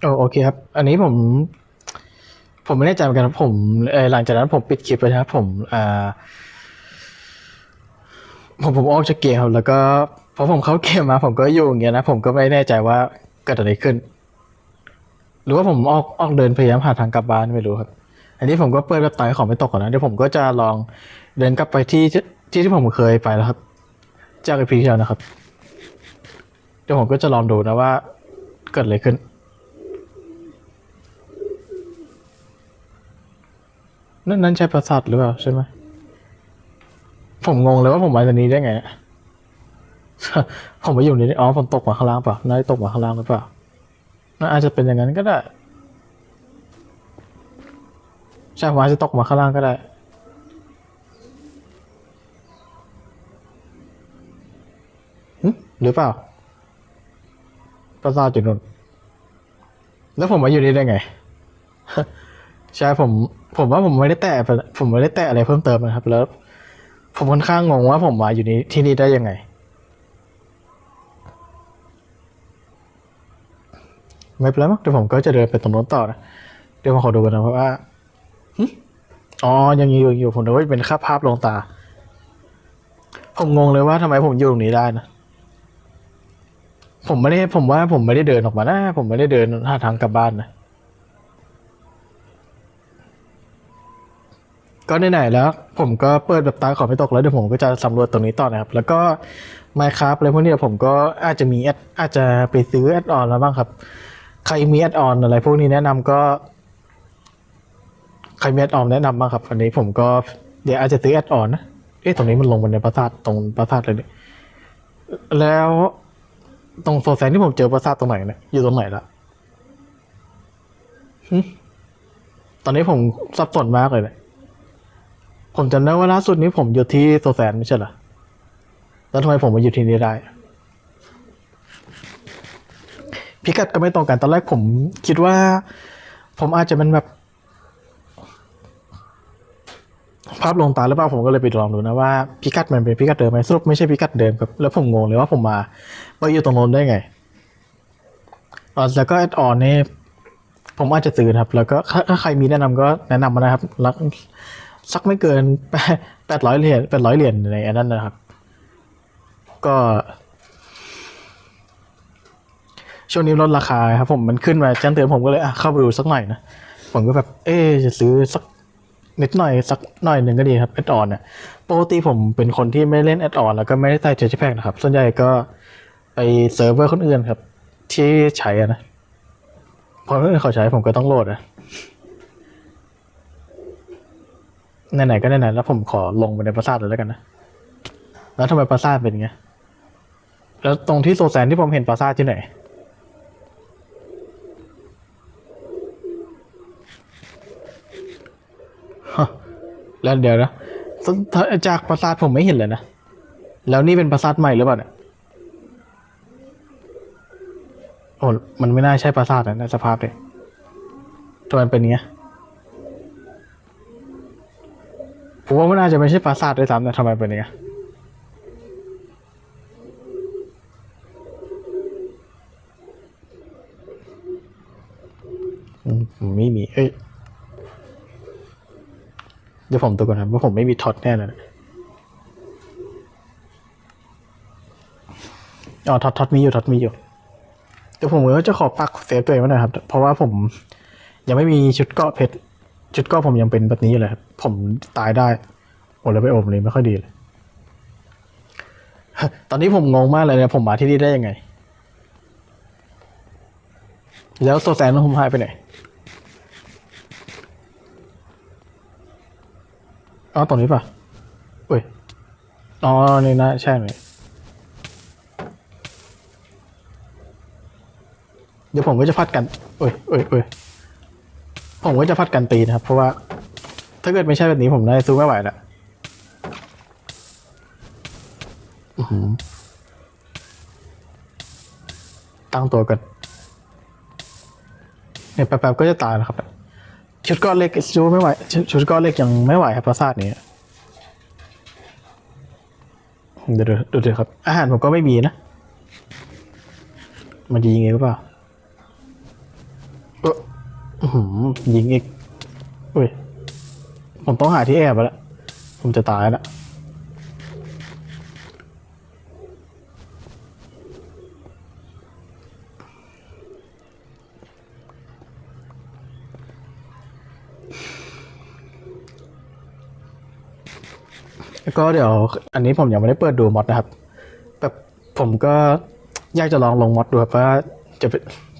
โอโอเคครับ อันนี้ผม ผมไม่แน่ใจเหมือนกันครับผมเออหลังจากนั้นผมปิดคลิปไปนะครับผมอ่าผมผมออกจากเกมครับแล้วก็พอผมเข้าเกมมา ผมก็อยู่อย่างเงี้ยนะผมก็ไม่แน่ใจว่าเกิดอะไรขึ้น หรือว่าผมออกออกเดินพยายามหาทางกลับบ้านไม่รู้ครับ อันนี้ผมก็เปิดแบบตายของไม่ตกก่อนนะเดี๋ยวผมก็จะลองเดินกลับไปที่ที่ที่ผมเคยไปแล้วครับ จากไอพีที่แล้วนะครับ เดี๋ยวผมก็จะลองดูนะว่าเกิดอะไรขึ้น นั่นนั่นใช่ปราสาทหรือเปล่าใช่ไหมผมงงเลยว่าผมมาตรงนี้ได้ไงผมมาอยู่ในนี้อ๋อผมตกมาข้างล่างเปล่าน่าจะตกมาข้างล่างหรือเปล่าน่าอาจจะเป็นอย่างนั้นก็ได้ใช่ผมอาจจะตกมาข้างล่างก็ได้หรือเปล่าปราสาทอยู่นู่นแล้วผมมาอยู่นี่ได้ไง ใช่ผม ผมว่าผมไม่ได้แตะผมไม่ได้แตะอะไรเพิ่มเติมนะครับ แล้ว ผมค่อนข้างงงว่าผมมาอยู่นี่ที่นี่ได้ยังไง ไม่เป็นไรมั้งเดี๋ยวผมก็จะเดินไปตรงโน้นต่อนะเดี๋ยวผมขอดูกันนะเพราะว่าอ๋อยังอยู่อยู่ผมนึกว่าเป็นค่าภาพลงตา ผมงงเลยว่าทำไมผมอยู่ตรงนี้ได้นะผมไม่ได้ผมว่าผมไม่ได้เดินออกมานะผมไม่ได้เดินหาทางกลับบ้านนะ ก็ไหนๆแล้ว ผมก็เปิดแบบตาขอไม่ตกแล้วเดี๋ยวผมก็จะสำรวจตรงนี้ต่อนะครับ แล้วก็ Minecraft อะไรพวกนี้ผมก็อาจจะมีแอดอาจจะไปซื้อแอดออนแล้วบ้างครับ ใครมีแอดออนอะไรพวกนี้แนะนำก็ ใครมีแอดออนแนะนำบ้างครับอันนี้ผมก็เดี๋ยวอาจจะซื้อแอดออนนะเอ๊ะตรงนี้มันลงบนในปราสาทตรงปราสาทเลยเนี่ยแล้วตรงโซแซนที่ผมเจอปราสาทตรงไหนเนี่ยอยู่ตรงไหนละหึตอนนี้ผมสับสนมากเลยเนี่ย ผมจำได้ว่าล่าสุดนี้ผมอยู่ที่โซแซนไม่ใช่เหรอ แล้วทำไมผมมาอยู่ที่นี่ได้ พิกัดก็ไม่ตรงกัน ตอนแรกผมคิดว่า ผมอาจจะเป็นแบบ ภาพลงตาหรือเปล่าผมก็เลยไปลองดูนะว่าพิกัดมันเป็นพิกัดเดิมไหมสรุปไม่ใช่พิกัดเดิมครับแล้วผมงงเลยว่าผมมามาอยู่ตรงโน้นได้ไงแล้วก็แอดออนนี่ผมอาจจะซื้อนครับ แล้วก็ถ้าถ้าใครมีแนะนำก็แนะนำมานะครับรัก สักไม่เกินแปดร้อยเหรียญแปดร้อยเหรียญในอันนั้นนะครับ ก็ช่วงนี้ลดราคาครับผมมันขึ้นมาแจ้งเตือนผมก็เลยอะเข้าไปดูสักหน่อยนะ ผมก็แบบ เอ๊จะซื้อสักนิดหน่อยสักหน่อยหนึ่งก็ดีครับแอดออนเนี่ยปกติผมเป็นคนที่ไม่เล่นแอดออนแล้วก็ไม่ได้ใส่เจแพกนะครับ ส่วนใหญ่ก็ไปเซิร์ฟเวอร์คนอื่นครับ ที่ใช้นะพอคนอื่นเขาใช้ผมก็ต้องโหลดอะ ไหนๆก็ไหนๆแล้วผมขอลงไปในปราสาทเลยแล้วกันนะ แล้วทำไมปราสาทเป็นไงแล้วตรงที่โซแซนที่ผมเห็นปราสาทที่ไหนฮะแล้วเดี๋ยวนะจากปราสาทผมไม่เห็นเลยนะ แล้วนี่เป็นปราสาทใหม่หรือเปล่าเนี่ยโอ้มันไม่น่าใช่ปราสาทนะสภาพเลยทำไมเป็นเงี้ย ผมว่ามันน่าจจะไม่ใช่ปราสาทด้วยซ้ำแต่ทำไมเป็นอย่างเงี้อืมผมไม่มี เอ้ย เดี๋ยวผมตัวก่อนนะว่าะผมไม่มีท็อตแน่เลยอ๋อท็อตท็อตมีอยู่ท็อตมีอยู่เดี๋ยวผมก็จะขอปักเซฟตัวเองไว้หน่อยครับ เพราะว่าผมยังไม่มีชุดเกาะเพชร ชุดกราะผมยังเป็นแบบนี้อยู่เลยครับ ผมตายได้โอ้แล้วไปโอมเลยไม่ค่อยดีเลย ตอนนี้ผมงงมากเลยเนี่ยผมมาที่นี่ได้ยังไง แล้วโซแซนของผมหายไปไหนอ๋อตรงนี้ป่ะเอ้ย อ๋อ นี่นะ ใช่ไหมเดี๋ยวผมก็จะพัดกันเอ้ยเอ้ยเอ้ย ผมก็จะพัดกันตีนะครับ เพราะว่า ถ้าเกิดไม่ใช่แบบนี้ผมน่าจะสู้ไม่ไหวละตั้งตัวกันเนี่ยแป๊บๆก็จะตายแล้วครับ ชุดก้อนเล็กชูไม่ไหว ชุดชุดก้อนเล็กยังไม่ไหวครับปราสาทนี้เดี๋ยวดูดูเดี๋ยวครับ อาหารผมก็ไม่มีนะ มันจะยิงไงหรือเปล่า อื้อหือยิงอีกอุ้ย ผมต้องหาที่แอบแล้ว ผมจะตายแล้ว แล้วก็เดี๋ยว อันนี้ผมยังไม่ได้เปิดดูมอดนะครับแบบผมก็อยากจะลองลงมอดดูครับว่า จะ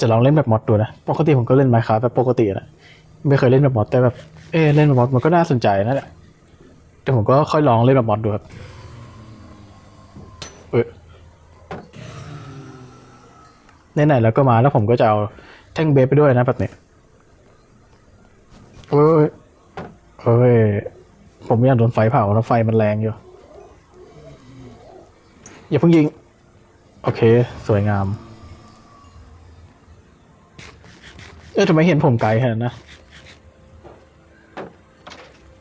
จะลองเล่นแบบมอดดูนะ ปกติผมก็เล่นไมค์ครับแบบปกตินะไม่เคยเล่นแบบมอดแต่แบบเออเล่นแบบมอดมันก็น่าสนใจนั่นแหละแต่ผมก็ค่อยลองเล่นแบบมอดดูครับเออไหนๆแล้วก็มาแล้วผมก็จะเอาแท่งเบสไปด้วยนะแบบนี้เอ้ยเอ้ยผมไม่อยากโดนไฟเผาแล้วไฟมันแรงอยู่ อย่าเพิ่งยิง โอเค สวยงาม อ๊ะทำไมเห็นผมไกลขนาดนั้นนะ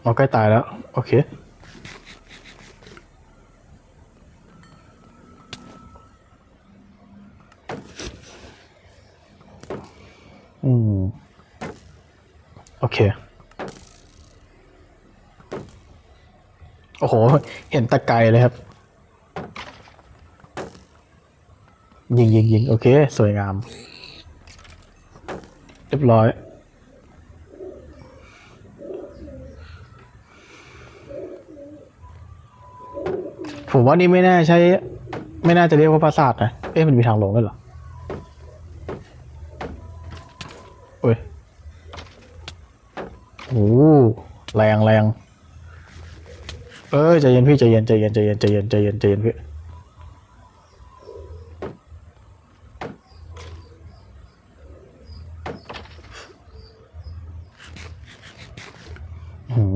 อ๋อใกล้ตายแล้ว โอเคอืม โอเค โอ้โห เห็นตะไกลเลยครับ ยิงยิงยิงโอเค สวยงาม เรียบร้อย ผมว่านี่ไม่น่าใช่ไม่น่าจะเรียกว่าปราสาทนะ เอ๊ะมันมีทางลงด้วยเหรอโอ้ยโอ้โหแรงแรงเอ้ยใจเย็นพี่ใจเย็นใจเย็นใจเย็นใจเย็นใจเย็นใจเย็นพี่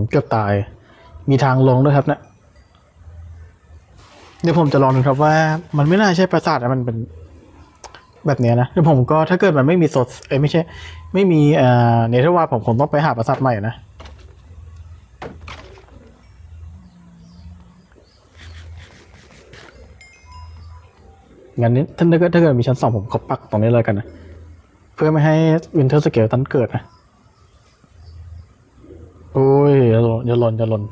เกือบตาย มีทางลงด้วยครับเนะเดี๋ยวผมจะลองดูครับว่า มันไม่น่าใช่ปราสาทนะมันเป็นแบบเนี้ยนะเดี๋ยวผมก็ถ้าเกิดมันไม่มีสดเอ้ยไม่ใช่ ไม่มีเอ่อเนเธอร์วาผมคงต้องไปหาปราสาทใหม่นะงั้นนี้ถ้าเกิดถ้าเกิดมีชั้นสองผมขอปักตรงนี้เลยกันนะ เพื่อไม่ให้วินเทอร์สเกลตันเกิดนะ โอ้ยอย่าหล่นอย่าหล่นอย่าหล่น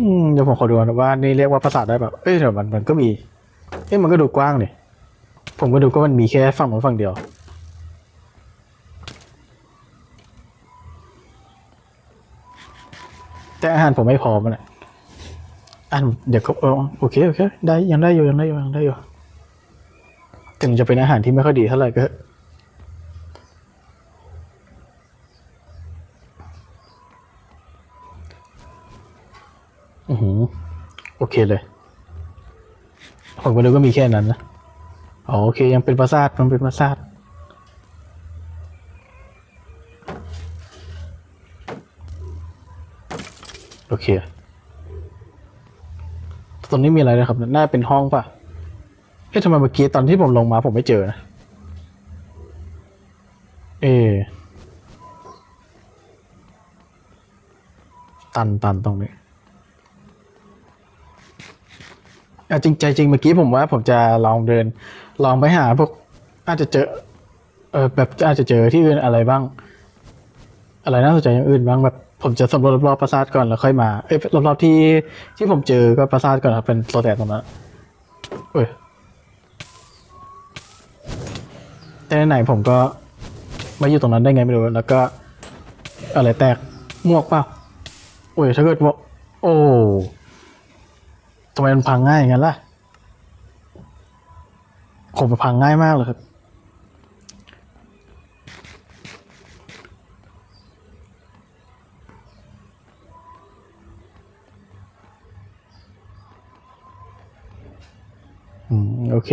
อืมเดี๋ยวผมขอดูนะว่านี่เรียกว่าภาษาได้แบบเอ้ยเดี๋ยวมันมันก็มี เอ้ยมันก็ดูกว้างนี่ผมก็ดูก็มันมีแค่ฝั่งนู้นฝั่งเดียวแต่อาหารผมไม่พอมันอะ อันเดี๋ยวก็เออโอเคโอเคได้ยังได้อยู่ยังได้อยู่ยังได้อยู่ถึงจะเป็นอาหารที่ไม่ค่อยดีเท่าไหร่ก็อือหือโอเคเลยผมก็นึกว่ามีแค่นั้นนะอ๋อโอเค ยังเป็นปราสาทมันเป็นปราสาทโอเค ตรงนี้มีอะไรนะครับ น่าเป็นห้องป่ะ เอ๊ะทำไมเมื่อกี้ตอนที่ผมลงมาผมไม่เจอนะ เอะตันตันตรงนี้อะจริงใจจริงเมื่อกี้ผมว่าผมจะลองเดิน ลองไปหาพวกอาจจะเจอ เออแบบอาจจะเจอที่อื่นอะไรบ้าง อะไรน่าสนใจอย่างอื่นบ้างแบบ ผมจะสำรวจรอบๆปราสาทก่อนแล้วค่อยมา เอ้ยรอบๆที่ที่ผมเจอก็ปราสาทก่อนครับเป็นโซแตกตรงนั้นเอ้ยแต่ไหนผมก็มาอยู่ตรงนั้นได้ไงไม่รู้แล้วก็ อะไรแตกหมวกเปล่าโอ้ยถ้าเกิดหมวกโอ้ทำไมมันพังง่ายอย่างนั้นล่ะผมมันพังง่ายมากเลยครับ เค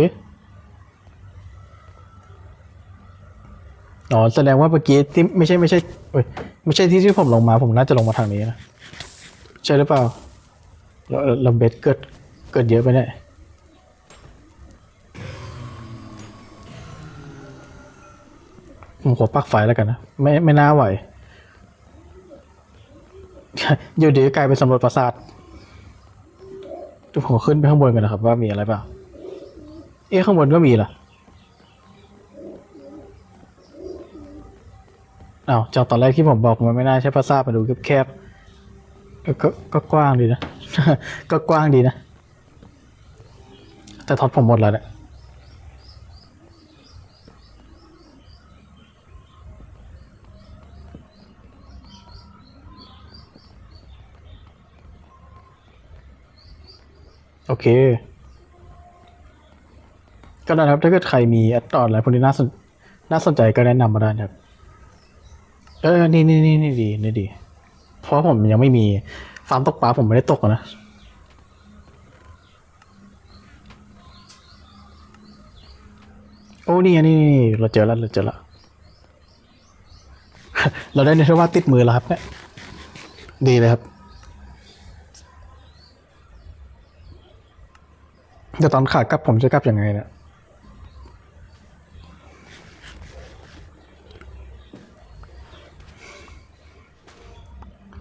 อ๋อแสดงว่าเมื่อกี้ที่ไม่ใช่ไม่ใช่เอ้ยไม่ใช่ที่ที่ผมลงมาผมน่าจะลงมาทางนี้นะใช่หรือเปล่าแล้วเราเบสเกิดเกิดเยอะไปเนี่ยผมขอปักไฟแล้วกันนะ ไม่ไม่น่าไหวอยู่ดีก็กลายเป็นสำรวจปราสาทผมขึ้นไปข้างบนกันนะครับ ว่ามีอะไรเปล่า เอ๊ะข้างบนก็มีเหรออ้าวจากตอนแรกที่ผมบอกมันไม่น่าใช่ปราสาทมาดูแคบๆก็ก็กว้างดีนะ ก็กว้างดีนะ แต่ท็อปผมหมดแล้วเนี่ยโอเค ก็ได้ครับ ถ้าเกิดใครมีแอดออนอะไรพวกนี้น่าสนน่าสนใจก็แนะนำมาได้ครับ เออ นี่นี่นี่นี่ดีนี่ดี เพราะผมยังไม่มีฟาร์มตกปลาผมไม่ได้ตกนะโอ้นี่นี่นี่เราเจอแล้วเราเจอแล้วเราได้เนเธอว่าติดมือแล้วครับเนี่ยดีเลยครับเดี๋ยวตอนขากลับผมจะกลับยังไงเนี่ย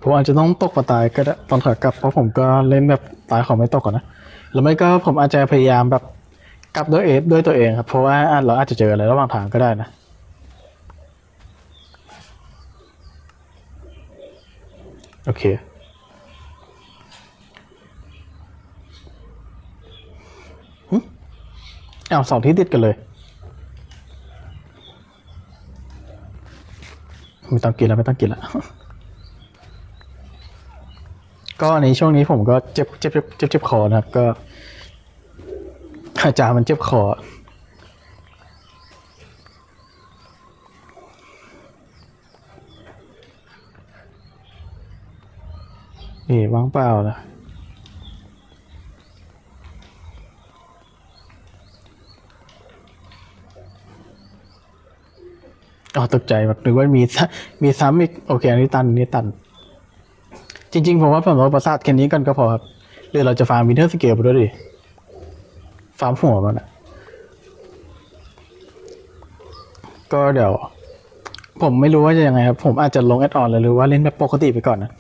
ผมอาจจะต้องตกปลาตายก็ได้ตอนขากลับเพราะผมก็เล่นแบบตายของไม่ตกก่อนนะหรือไม่ก็ผมอาจจะพยายามแบบกลับด้วยเอฟด้วยตัวเองครับเพราะว่าเราอาจจะเจออะไรระหว่างทางก็ได้นะโอเคอ้าวสองที่ติดกันเลย ไม่ต้องกินแล้ว ไม่ต้องกินแล้ว ก็ในช่วงนี้ผมก็เจ็บเจ็บเจ็บเจ็บเจ็บคอนะครับ ก็อาจารย์มันเจ็บคอนี่ว่างเปล่านะอ๋อตกใจแบบนึกว่ามีซ้ำมีซ้ำอีก โอเค อันนี้ตัน อันนี้ตัน จริงๆ ผมว่าผมลดประสาทแค่นี้กันก็พอครับหรือเราจะฟาร์มมินเทอร์สเกลไปด้วยดิ ฟาร์มหัวมันอะก็เดี๋ยว ผมไม่รู้ว่าจะยังไงครับ ผมอาจจะลงแอดออนเลยหรือว่าเล่นแบบปกติไปก่อนนะ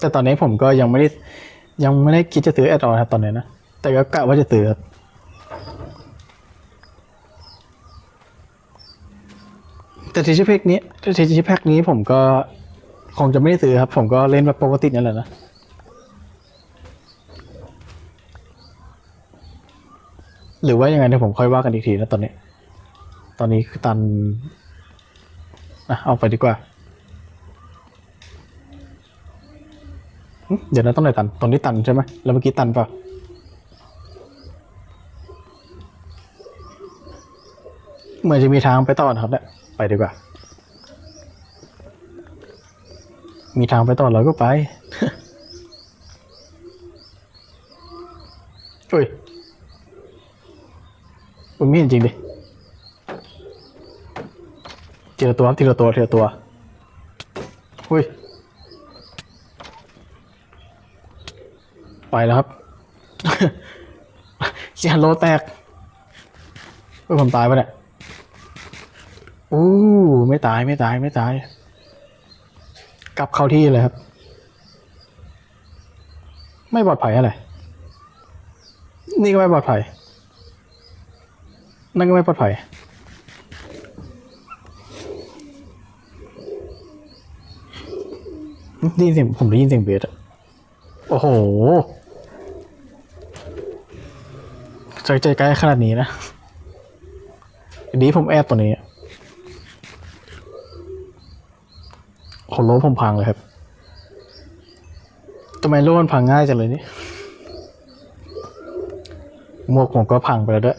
แต่ตอนนี้ผมก็ยังไม่ได้ ยังไม่ได้คิดจะซื้อแอดออนครับตอนนี้นะ แต่ก็กะว่าจะซื้อครับแต่ทีชิแพ็กนี้แต่ทีชิแพ็กนี้ผมก็ คงจะไม่ได้ซื้อครับ ผมก็เล่นแบบปกตินั่นแหละนะหรือว่ายังไงเดี๋ยวผมค่อยว่ากันอีกทีนะตอนนี้ ตอนนี้คือตันอะเอาไปดีกว่า เดี๋ยวนะต้องไหนตันตรงนี้ตันใช่ไหมแล้วเมื่อกี้ตันเปล่าเหมือนจะมีทางไปต่อนะครับเนี่ยไปดีกว่า มีทางไปต่อเราก็ไปอุ้ยอุ้ยไม่เห็นจริงดิทีละตัวครับทีละตัวทีละตัวอุ้ย ไปแล้วครับเสียโลแตกเฮ้ยผมตายไปะเนี่ยอู้ไม่ตายไม่ตายไม่ตาย กลับเข้าที่เลยครับ ไม่ปลอดภัยอะไร นี่ก็ไม่ปลอดภัย นั่นก็ไม่ปลอดภัย ได้ยินเสียงผมได้ยินเสียงเบสอะโอ้โหใจใจใกล้ขนาดนี้นะอันนี้ผมแอบตัวนี้ โอ้โลผมพังเลยครับทำไมโลมันพังง่ายจังเลยนี่หมวกผมก็พังไปแล้วด้วย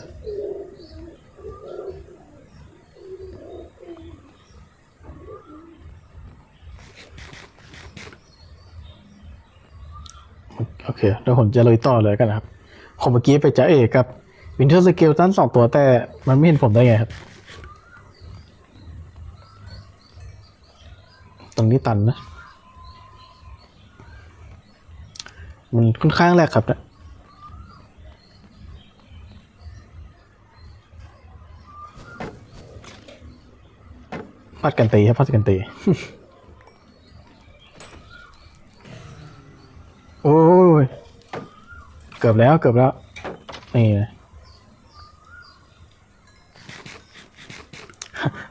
โอเคเดี๋ยวผมจะเลยต่อเลยกันนะครับผมเมื่อกี้ไปจ้าเอกกับวินเทอร์สเกลตั้นสองตัวแต่มันไม่เห็นผมได้ไงครับ ตรงนี้ตันนะ มันค่อนข้างแรกครับนะพัดกันตีครับพัดกันตีโอ้ย เกือบแล้วเกือบแล้ว นี่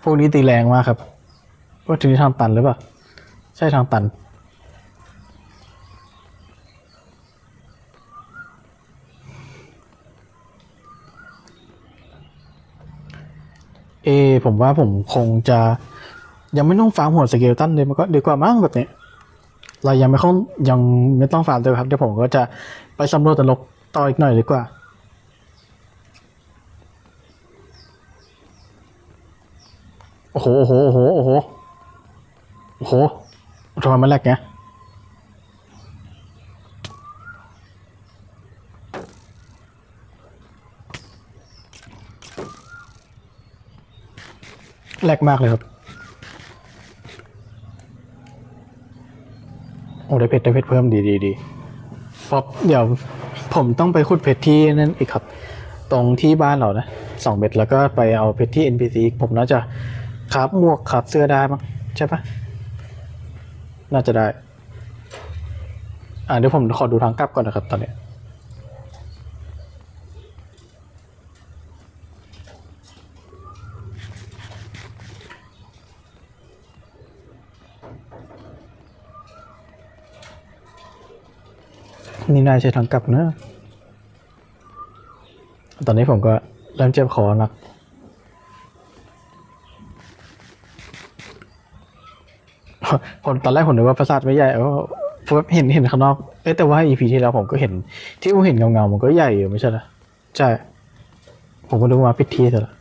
พวกนี้ตีแรงมากครับ ว่าถึงทำตันหรือเปล่า ช่ทางตัน เอ ผมว่าผมคงจะยังไม่ต้องฟาร์มหัวสเกลตันเลยมันก็ดีกว่ามั้งแบบนี้ เรายังไม่ต้องยังไม่ต้องฟาร์มเลยครับเดี๋ยวผมก็จะไปสำรวจตลกต่ออีกหน่อยดีกว่าโอ้โหโอ้โหโอ้โหโอ้โห โอ้โหทำไมมันแหลกเงี้ยแหลกมากเลยครับ โอ้ได้เพชรได้เพชรเพิ่มดีดีดีป๊อปเดี๋ยวผมต้องไปขุดเพชรที่นั่นอีกครับ ตรงที่บ้านเรานะสองเม็ดแล้วก็ไปเอาเพชรที่ NPC อีกผมน่าจะคราบหมวกคราบเสื้อได้มั้งใช่ปะ น่าจะได้ อ่าเดี๋ยวผมขอดูทางกลับก่อนนะครับ ตอนนี้นี่น่าใช่ทางกลับนะ ตอนนี้ผมก็เริ่มเจ็บคอหนัก ผมตอนแรกผมนึกว่าปราสาทไม่ใหญ่เออเพราะเห็นเห็นข้างนอก เอ้แต่ว่า EP ที่แล้วผมก็เห็น ที่ผมเห็นเงาๆมันก็ใหญ่อยู่ไม่ใช่เหรอใช่ ผมก็นึกว่าพิธีแต่ละ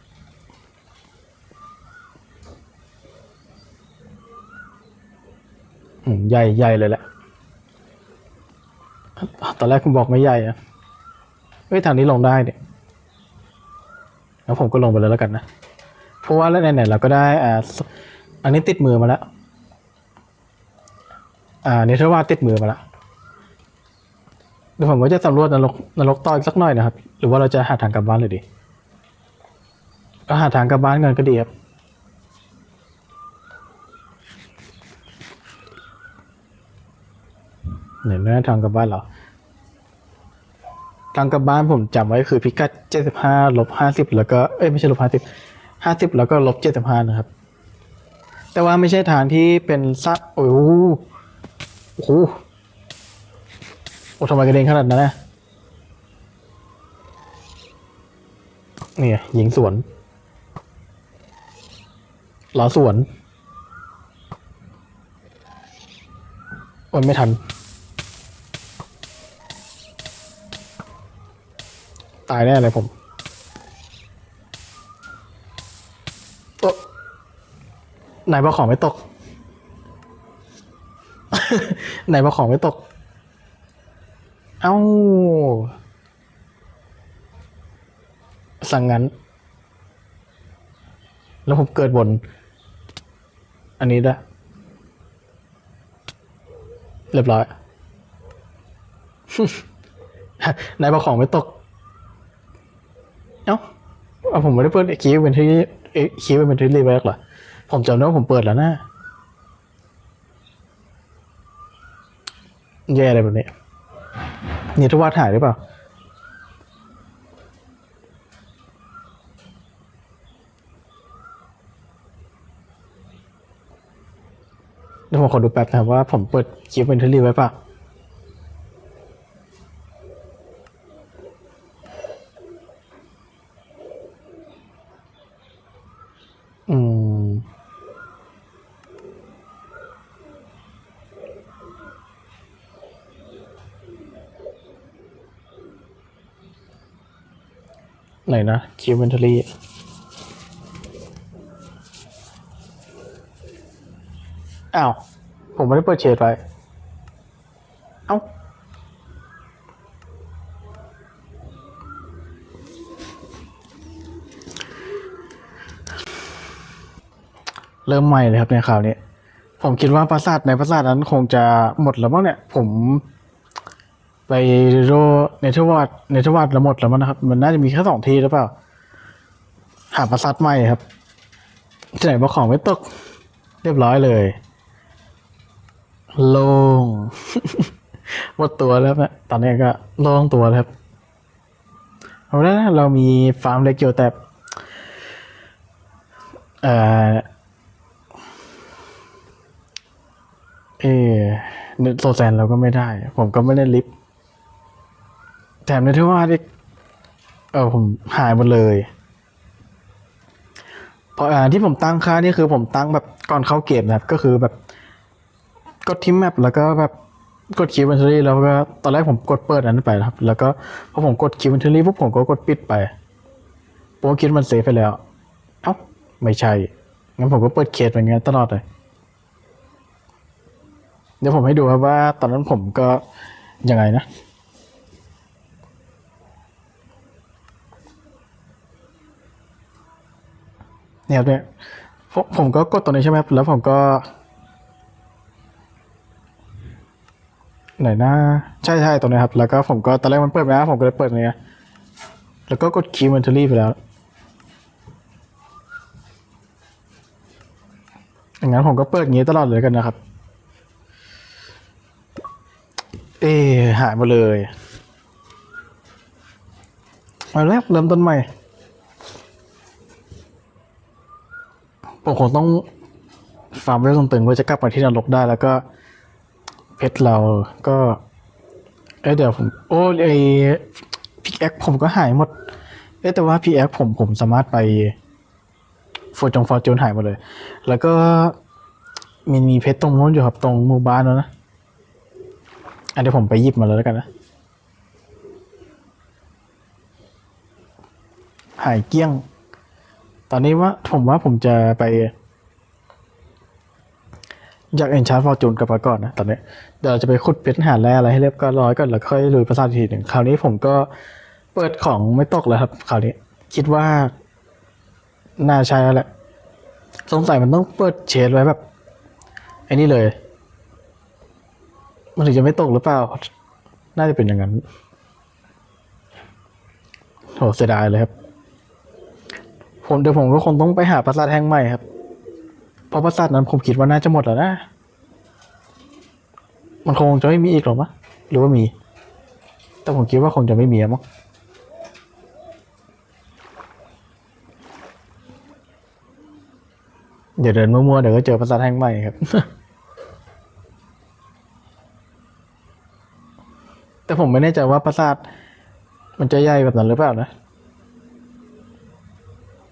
อืมใหญ่ใหญ่เลยแหละ ตอนแรกคุณบอกไม่ใหญ่อะเฮ้ยทางนี้ลงได้เนี่ยแล้วผมก็ลงไปเลยแล้วกันนะ เพราะว่าแล้วไหนๆเราก็ได้อ่าอันนี้ติดมือมาแล้ว อ่าเนเธอร์ว่าติดมือมาแล้วเดี๋ยวผมก็จะสำรวจนรกนรกต่ออีกสักหน่อยนะครับ หรือว่าเราจะหาทางกลับบ้านเลยดีก็หาทางกลับบ้านกันก็ดีครับเนี่ยนะทางกลับบ้านเหรอทางกลับบ้านผมจำไว้คือพิกัดเจ็ดสิบห้าลบห้าสิบแล้วก็เอ้ยไม่ใช่ลบห้าสิบห้าสิบแล้วก็ลบเจ็ดสิบห้านะครับ แต่ว่าไม่ใช่ทางที่เป็นซักโอ้ โอ้โหโอ้ทำไมกระเด็นขนาดนั้นนะเนี่ยยิงสวนล้อสวนโอ้ยไม่ทัน ตายแน่เลยผมโอ๊ะไหนบอกของไม่ตก ไหนบอกของไม่ตก เอ้า สั่งงั้น แล้วผมเกิดบน อันนี้ด้วยเรียบร้อยไหนบอกของไม่ตก เอ้าเอาผมไม่ได้เปิดคีย์เป็นที่คีย์เป็นที่รีเวกเหรอ ผมจำได้ว่าผมเปิดแล้วนะ แย่อะไรแบบนี้นี่ทวาดถ่ายหรือเปล่า เดี๋ยวผมขอดูแป๊บนะครับว่าผมเปิดคลิปเป็นที่รีไว้ป่ะ ไหนนะคิวเวนทอรี่อ้าว ผมไม่ได้เปิดเชดไว้ เอ้า เริ่มใหม่เลยครับในข่าวนี้ ผมคิดว่าปราสาทในปราสาทนั้นคงจะหมดแล้วมั้งเนี่ย ผม ไปโรเนเธอร์วอดเนเธอร์วอดแล้วหมดแล้วมั้งนะครับ มันน่าจะมีแค่สองทีหรือเปล่า หาปราสาทใหม่ครับที่ไหนบอกของไม่ตก เรียบร้อยเลย โล่งหมดตัวแล้วนะตอนนี้ก็โล่งตัวแล้วครับเอาละเรามีฟาร์มเล็กอยู่แต่เออเออเนโซแซนเราก็ไม่ได้ ผมก็ไม่ได้ลิฟต์ แถมในที่ว่าที่เออผมหายหมดเลยเพราะอ่าที่ผมตั้งค่านี่คือผมตั้งแบบก่อนเข้าเกมนะครับก็คือแบบกดทิมแมปแล้วก็แบบกดคีย์บันทึแล้วก็ตอนแรกผมกดเปิดอันนั้นไปนะครับ แล้วก็พอผมกดคีย์บันทึปุ๊บผมก็กดปิดไปผมก็คิดมันเซฟไปแล้ว เอ้าไม่ใช่ งั้นผมก็เปิดเคสเหมือนกันตลอดเลย เดี๋ยวผมให้ดูครับว่าตอนนั้นผมก็ยังไงนะ เนี่ยครับเนี่ยผมก็กดตัวนี้ใช่ไหมครับแล้วผมก็ไหนนะใช่ใช่ตรงนี้ครับ แล้วก็ผมก็ตอนแรกมันเปิดไม่ได้ผมก็เลยเปิดเนี้ยแล้วก็กดคีย์มันเทอรี่ไปแล้วอย่างนั้นผมก็เปิดอย่างนี้ตลอดเลยกันนะครับ เอหายหมดเลยมาแล้วเริ่มต้นใหม่ ผมคงต้องฟาร์มเรื่องตึงๆเพื่อจะกลับมาที่นรกได้แล้วก็ เพชรเราก็ เอ้เดี๋ยวผม โอ้ไอพิกแอคผมก็หายหมด เอ้แต่ว่าพิกแอคผมผมสามารถไปโฟจงฟอร์จูนหายหมดเลย แล้วก็มีมีเพชรตรงนู้นอยู่ครับตรงหมู่บ้านแล้วนะอันเดี๋ยวผมไปหยิบมาเลยแล้วกันนะหายเกี้ยง ตอนนี้ว่าผมว่าผมจะไป อยากเอ็นชาร์ฟอร์จูนกับมาก่อนนะ ตอนนี้เดี๋ยวเราจะไปขุดเพชรหาแร่อะไรให้เรียบร้อยก่อนแล้วค่อยลุยประสาทอีกทีหนึ่งคราวนี้ผมก็เปิดของไม่ตกแล้วครับ คราวนี้ คิดว่าน่าใช่แล้วแหละสงสัยมันต้องเปิดเชดไว้แบบไอ้นี่เลย มันถึงจะไม่ตกหรือเปล่า น่าจะเป็นอย่างนั้นโหเสียดายเลยครับ ผมเดี๋ยวผมก็คงต้องไปหาปราสาทแห่งใหม่ครับ เพราะปราสาทนั้นผมคิดว่าน่าจะหมดแล้วนะ มันคงจะไม่มีอีกหรอมะหรือว่ามี แต่ผมคิดว่าคงจะไม่มีอะมั้งเดี๋ยวเดินมั่วๆเดี๋ยวก็เจอปราสาทแห่งใหม่ครับ แต่ผมไม่แน่ใจว่าปราสาทมันจะใหญ่แบบนั้นหรือเปล่านะ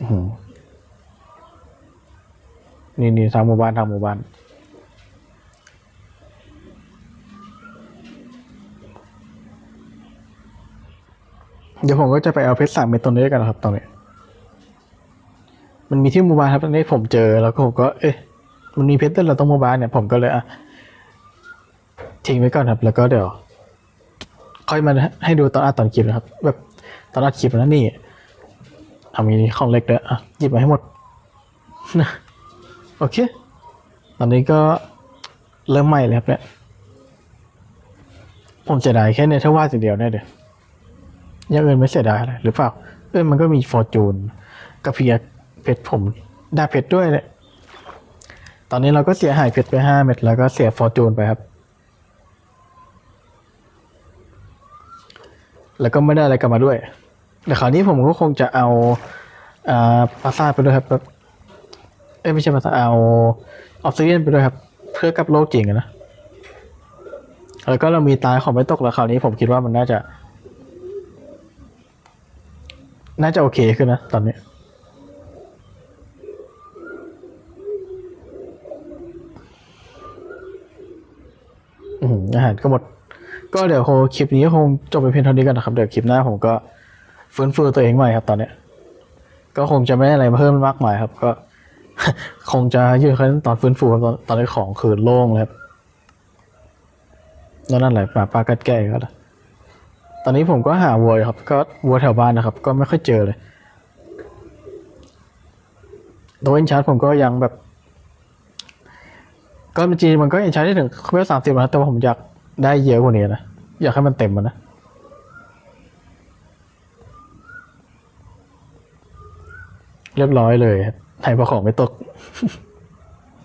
อื้อหือ นี่นี่ทางหมู่บ้านทางหมู่บ้านเดี๋ยวผมก็จะไปเอาเพชรสามเม็ดตรงนี้ด้วยกันนะครับตรงนี้ มันมีที่หมู่บ้านครับตอนนี้ผมเจอแล้วก็ผมก็ เอ๊ะ มันมีเพชรด้วยเราตรงหมู่บ้านเนี่ยผมก็เลยอะทิ้งไว้ก่อนครับ แล้วก็เดี๋ยว ค่อยมาให้ดูตอนอัดตอนคลิปนะครับ แบบตอนอัดคลิปนะนี่เอามีของเล็กด้วยอะหยิบมาให้หมดนะ โอเค ตอนนี้ก็เริ่มใหม่เลยครับเนี่ยผมเสียดายแค่เนเธอร์ว่าสิ่งเดียวแน่เดี๋ยวอย่างอื่นไม่เสียดายอะไรหรือเปล่าเออมันก็มีฟอร์จูนกับเพียเพชรผมได้เพชรด้วยเลยตอนนี้เราก็เสียหายเพชรไปห้าเม็ดแล้วก็เสียฟอร์จูนไปครับ แล้วก็ไม่ได้อะไรกลับมาด้วยแต่คราวนี้ผมก็คงจะเอาอ่าปราสาทไปด้วยครับ เอ้ยไม่ใช่ปราสาเอาออฟซิเดียนไปด้วยครับ เพื่อกับโลกจริงนะแล้วก็เรามีตายของไม่ตกแล้วคราวนี้ผมคิดว่ามันน่าจะ น่าจะโอเคขึ้นนะ ตอนนี้ อืมอาหารก็หมด ก็เดี๋ยวคลิปนี้คงจบไปเพียงเท่านี้กันนะครับ เดี๋ยวคลิปหน้าผมก็ฟื้นฟูตัวเองใหม่ครับตอนนี้ ก็คงจะไม่ได้อะไรเพิ่มมากมายครับก็ คงจะยืดแค่ตอนฟื้นฟูตอนตอนนี้ของคือโล่งเลยครับแล้วนั่นแหละหมาปลากัดแก้ก็ตอนนี้ผมก็หาวัวครับ ก็วัวแถวบ้านนะครับ ก็ไม่ค่อยเจอเลยโดยอินชาร์ผมก็ยังแบบ ก็จริงมันก็อินชาร์ได้ถึงเวลสามสิบนะแต่ว่าผมอยากได้เยอะกว่านี้นะอยากให้มันเต็มมันนะเรียบร้อยเลยครับ ไทยพอของไม่ตก